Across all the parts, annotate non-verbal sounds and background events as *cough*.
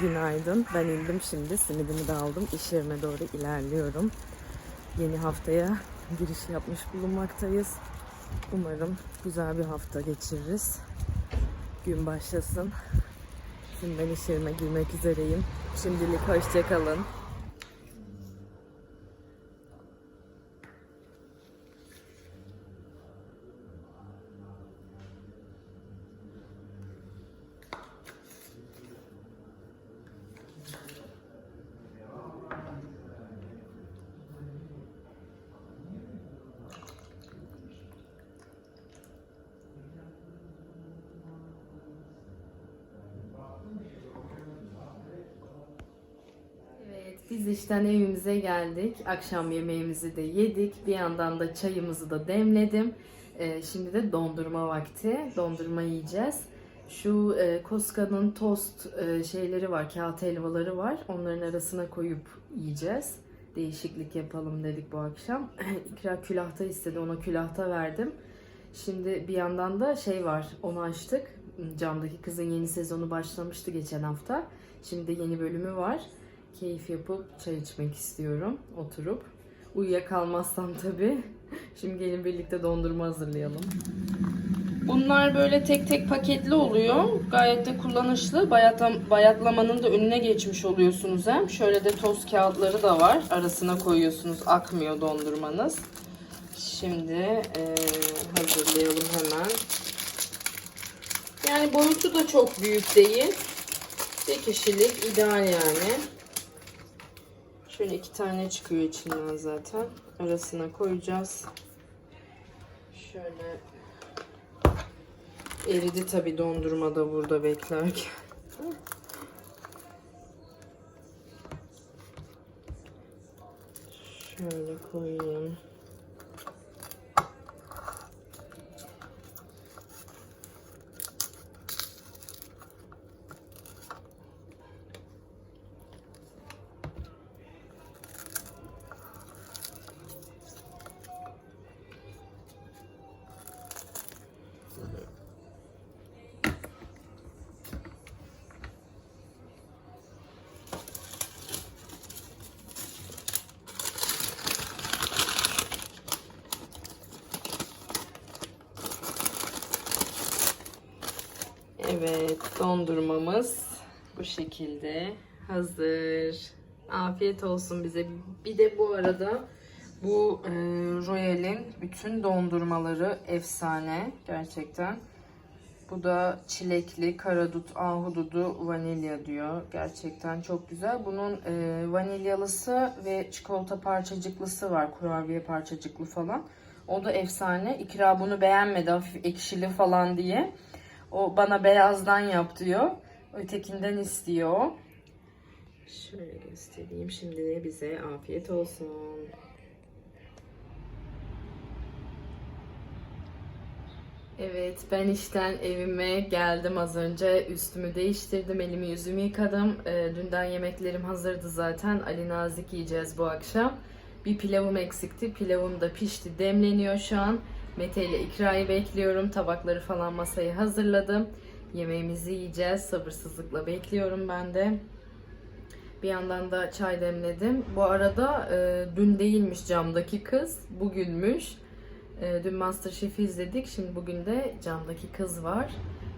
günaydın. Ben indim şimdi. Simidimi de aldım. İş yerime doğru ilerliyorum. Yeni haftaya giriş yapmış bulunmaktayız. Umarım güzel bir hafta geçiririz. Gün başlasın. Şimdi ben iş yerime girmek üzereyim. Şimdilik hoşçakalın. Evet, biz işten evimize geldik. Akşam yemeğimizi de yedik. Bir yandan da çayımızı da demledim. Ee, şimdi de dondurma vakti. Dondurma yiyeceğiz. Şu e, Koska'nın tost e, şeyleri var, kağıt helvaları var. Onların arasına koyup yiyeceğiz. Değişiklik yapalım dedik bu akşam. *clears throat* İkra külahta istedi, ona külahta verdim. Şimdi bir yandan da şey var, onu açtık. Camdaki Kızın yeni sezonu başlamıştı geçen hafta. Şimdi de yeni bölümü var. Keyif yapıp çay içmek istiyorum oturup. Uyuyakalmazsam tabii. Şimdi gelin birlikte dondurma hazırlayalım. Bunlar böyle tek tek paketli oluyor. Gayet de kullanışlı. Bayatlam bayatlamanın da önüne geçmiş oluyorsunuz hem. Şöyle de toz kağıtları da var. Arasına koyuyorsunuz. Akmıyor dondurmanız. Şimdi eee, hazırlayalım hemen. Yani boyutu da çok büyük değil. Bir kişilik ideal yani. Şöyle iki tane çıkıyor içinden zaten. Arasına koyacağız. Şöyle eridi tabi dondurmada burada beklerken. Şöyle koyayım. Evet, dondurmamız bu şekilde hazır. Afiyet olsun bize. Bir de bu arada bu e, Royal'in bütün dondurmaları efsane gerçekten. Bu da çilekli, karadut, ahududu, vanilya diyor. Gerçekten çok güzel. Bunun e, vanilyalısı ve çikolata parçacıklısı var. Kurabiye parçacıklı falan. O da efsane. İkra bunu beğenmedi hafif ekşili falan diye. O bana beyazdan yap diyor. Ötekinden istiyor. Şöyle göstereyim. Şimdi de bize afiyet olsun. Evet ben işten evime geldim az önce. Üstümü değiştirdim. Elimi yüzümü yıkadım. Ee, dünden yemeklerim hazırdı zaten. Ali Nazik yiyeceğiz bu akşam. Bir pilavım eksikti. Pilavım da pişti. Demleniyor şu an. Mete ile İkra'yı bekliyorum. Tabakları falan masayı hazırladım. Yemeğimizi yiyeceğiz. Sabırsızlıkla bekliyorum ben de. Bir yandan da çay demledim. Bu arada e, dün değilmiş camdaki kız. Bugünmüş. E, dün Masterchef'i izledik. Şimdi bugün de camdaki kız var.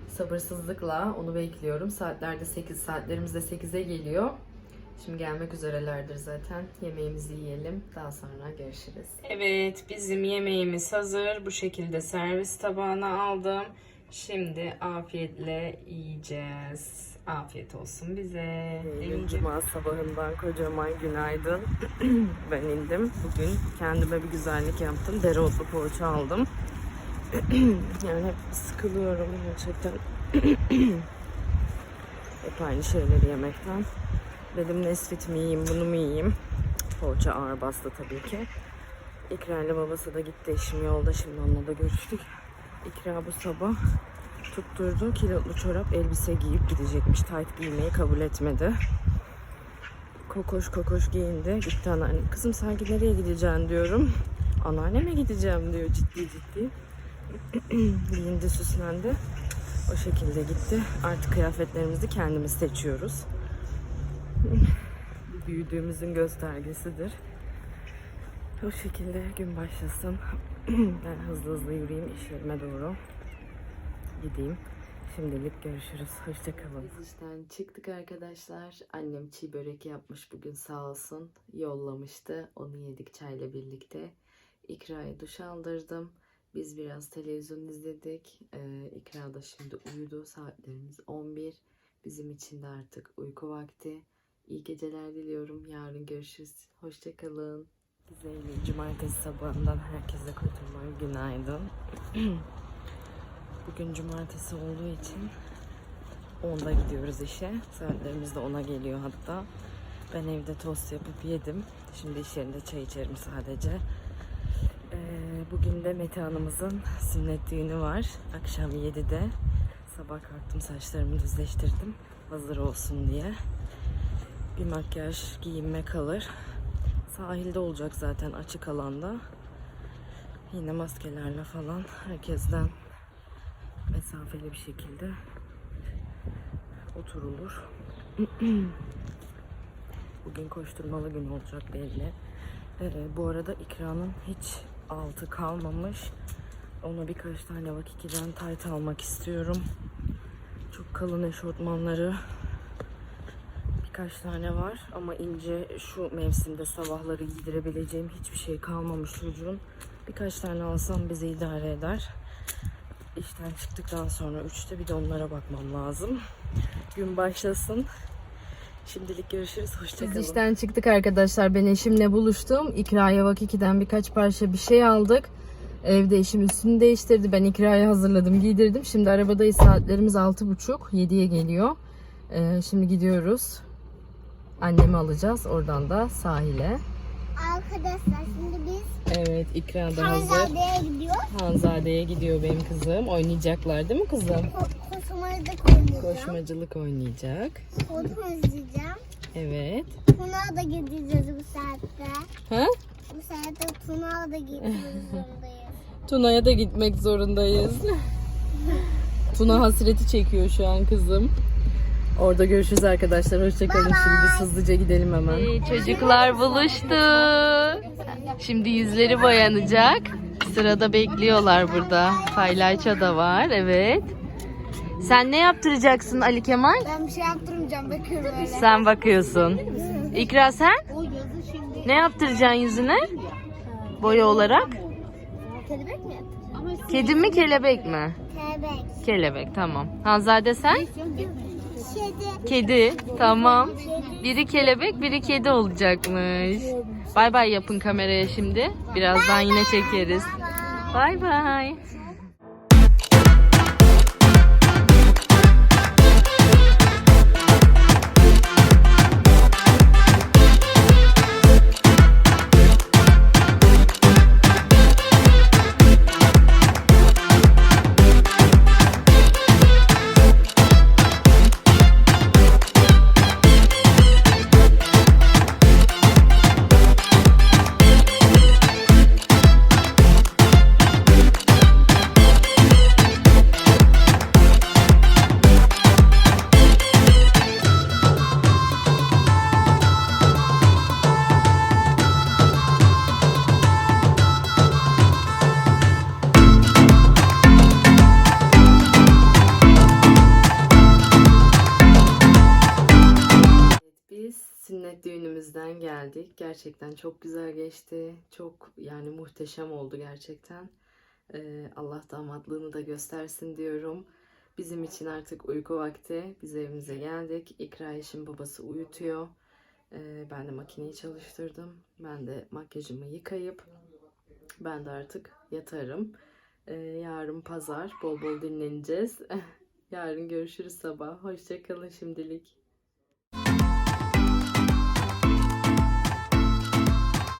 Sabırsızlıkla onu bekliyorum. Saatlerde 8, saatlerimiz de 8'e geliyor. Şimdi gelmek üzerelerdir zaten. Yemeğimizi yiyelim. Daha sonra görüşürüz. Evet, bizim yemeğimiz hazır. Bu şekilde servis tabağına aldım. Şimdi afiyetle yiyeceğiz. Afiyet olsun bize. Evin cuma sabahından kocaman günaydın. *clears throat* ben indim. Bugün kendime bir güzellik yaptım. Dereotlu poğaça aldım. *clears throat* yani hep sıkılıyorum gerçekten. *clears throat* hep aynı şeyleri yemekten. Dedim Nesfit mi yiyeyim, bunu mu yiyeyim? Poğaça ağır bastı tabii ki. İkra ile babası da gitti. Eşim yolda şimdi onunla da görüştük. İkra bu sabah tutturdu. Kilotlu çorap elbise giyip gidecekmiş. Tight giymeyi kabul etmedi. Kokoş kokoş giyindi. Gitti anneannem. Kızım sanki nereye gideceksin diyorum. Anneanneme gideceğim diyor ciddi ciddi. *clears throat* Giyindi süslendi. O şekilde gitti. Artık kıyafetlerimizi kendimiz seçiyoruz. *laughs* Büyüdüğümüzün göstergesidir. O şekilde gün başlasın. *clears throat* ben hızlı hızlı yürüyeyim iş doğru. Gideyim. Şimdilik görüşürüz. Hoşçakalın. Biz çıktık arkadaşlar. Annem çiğ börek yapmış bugün sağ olsun. Yollamıştı. Onu yedik çayla birlikte. İkra'ya duş aldırdım. Biz biraz televizyon izledik. Ee, İkra da şimdi uyudu. Saatlerimiz 11. Bizim için de artık uyku vakti. İyi geceler diliyorum. Yarın görüşürüz. Hoşçakalın. Güzel cumartesi sabahından herkese kocaman günaydın. *clears throat* Bugün cumartesi olduğu için 10'da gidiyoruz işe. Saatlerimiz de 10'a geliyor hatta. Ben evde tost yapıp yedim. Şimdi iş yerinde çay içerim sadece. Ee, bugün de Mete Hanım'ızın sünnet düğünü var. Akşam 7'de. Sabah kalktım saçlarımı düzleştirdim. Hazır olsun diye. Bir makyaj giyinme kalır. Sahilde olacak zaten açık alanda. Yine maskelerle falan herkesten mesafeli bir şekilde oturulur. *clears throat* Bugün koşturmalı gün olacak belli. Ee, bu arada ikranın hiç altı kalmamış. Ona birkaç tane Vakiki'den tayt almak istiyorum. Çok kalın eşortmanları birkaç tane var ama ince şu mevsimde sabahları giydirebileceğim hiçbir şey kalmamış çocuğun. Birkaç tane alsam bizi idare eder. İşten çıktıktan sonra 3'te bir de onlara bakmam lazım. Gün başlasın. Şimdilik görüşürüz. Hoşçakalın. Biz işten çıktık arkadaşlar. Ben eşimle buluştum. İkra'ya Vakiki'den birkaç parça bir şey aldık. Evde eşim üstünü değiştirdi. Ben İkra'yı hazırladım, giydirdim. Şimdi arabadayız. Saatlerimiz 6.30. 7'ye geliyor. Ee, şimdi gidiyoruz. Annemi alacağız. Oradan da sahile. Arkadaşlar şimdi biz Evet, İkra da hazır. Hanzade'ye gidiyoruz. Hanzade'ye gidiyor benim kızım. Oynayacaklar değil mi kızım? Ko- koşmayı da oynayacağım. Koşmacılık oynayacak. Kodum izleyeceğim. Evet. Tunağa da gideceğiz bu saatte. Ha? Bu saatte Tunağa da gitmek *laughs* zorundayız. Tuna'ya da gitmek zorundayız. Tuna hasreti çekiyor şu an kızım. Orada görüşürüz arkadaşlar. Hoşçakalın. Şimdi biz hızlıca gidelim hemen. çocuklar buluştu. Şimdi yüzleri boyanacak. Sırada bekliyorlar burada. Paylaşa da var. Evet. Sen ne yaptıracaksın Ali Kemal? Ben bir şey yaptırmayacağım bakıyorum öyle. Sen bakıyorsun. İkra sen? O yazı şimdi Ne yaptıracaksın yüzüne? Boya olarak? kelebek mi? Kedi mi kelebek mi? Kelebek. Kelebek tamam. Hanzade sen? Kedi. Tamam. Biri kelebek, biri kedi olacakmış. Bay bay yapın kameraya şimdi. Birazdan yine çekeriz. Bay bay. Düğünümüzden geldik. Gerçekten çok güzel geçti. Çok yani muhteşem oldu gerçekten. Ee, Allah damatlığını da göstersin diyorum. Bizim için artık uyku vakti. Biz evimize geldik. İkra eşim babası uyutuyor. Ee, ben de makineyi çalıştırdım. Ben de makyajımı yıkayıp ben de artık yatarım. Ee, yarın pazar bol bol dinleneceğiz. *laughs* yarın görüşürüz sabah. Hoşçakalın şimdilik.